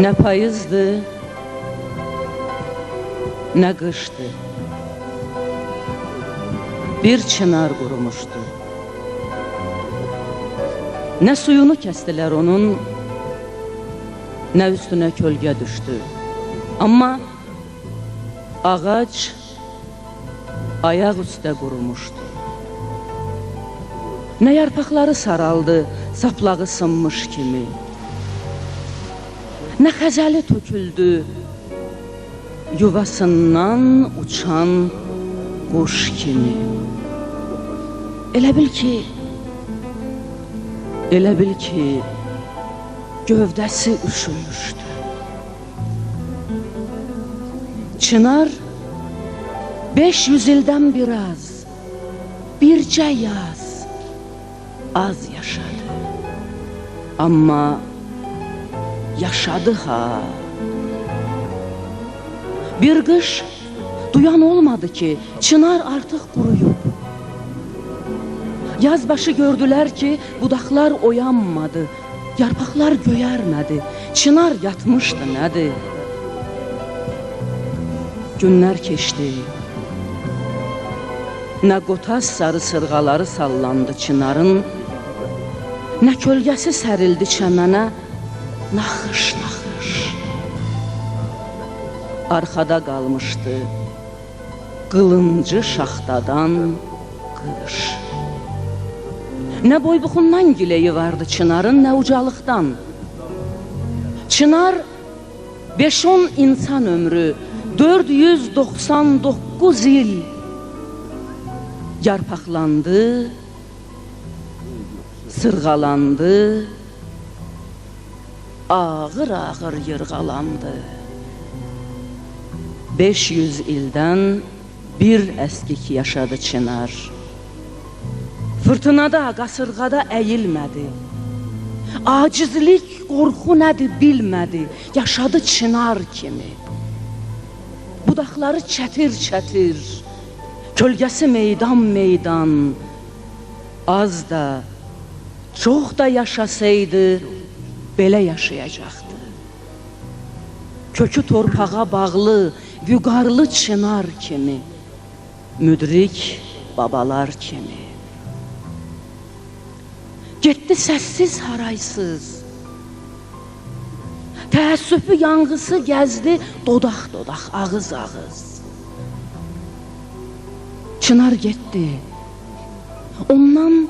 Nə payızdır, nə qışdır. Bir çınar qurumuşdu. Nə suyunu kəstilər onun, nə üstünə kölgə düşdü. Amma ağac ayaq üstə qurumuşdu. Nə yarpaqları saraldı, saplağı sınmış kimi. Nə xəzəli töküldü yuvasından uçan quş kimi. Elə bil ki, elə ki, gövdəsi üşümüşdü. Çınar 500 ildən biraz, bircə yaz az yaşadı. Amma yaşadı ha. Bir qış duyan olmadı ki, çınar artıq quruyub. Yazbaşı gördülər ki, budaqlar oyanmadı, yarpaqlar göyərmədi, çınar yatmışdı nədir? Günlər keçdi. Nə qotaz sarı sırğaları sallandı çınarın, nə kölgəsi sərildi çəmənə, nakış nakış. Arkada kalmıştı kılıncı şahtadan kılıç. Ne boybukundan gileyi vardı Çınar'ın ne ucalıktan. Çınar 5-10 insan ömrü 499 yıl yarpaklandı, sırgalandı, ağır-ağır yırğalandı. 500 ildən bir əskik yaşadı Çınar. Fırtınada, qasırğada əyilmədi. Acizlik, qorxu nədir bilmədi. Yaşadı Çınar kimi. Budaqları çətir-çətir, kölgəsi meydan-meydan. Az da, çox da yaşasaydı, belə yaşayacaqdı. Kökü torpağa bağlı, vüqarlı çınar kimi, müdrik babalar kimi. Getdi səssiz haraysız. Təəssüfü yanğısı gəzdi dodaq-dodaq, ağız-ağız. Çınar getdi. Ondan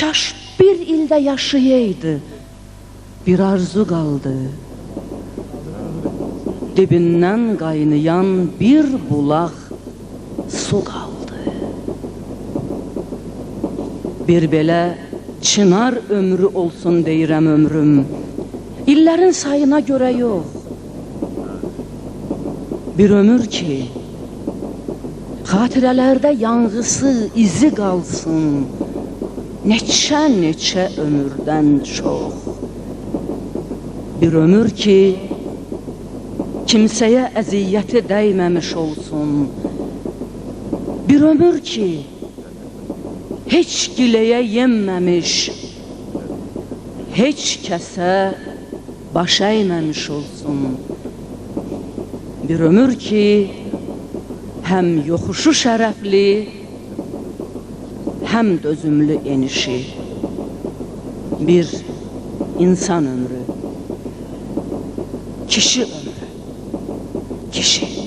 kaş bir ildə yaşayaydı. Bir arzu qaldı. Dibindən qaynayan bir bulaq su qaldı. Bir belə çınar ömrü olsun deyirəm ömrüm. İllərin sayına görə yox. Bir ömür ki, xatirələrdə yanğısı, izi qalsın. Neçə-neçə ömürdən çox. Bir ömür ki, kimsəyə əziyyəti dəyməmiş olsun. Bir ömür ki, heç giləyə yenməmiş, heç kəsə baş əyməmiş olsun. Bir ömür ki, həm yoxuşu şərəfli, həm dözümlü enişi. Bir insan ömrü, kişi ömrü, kişi.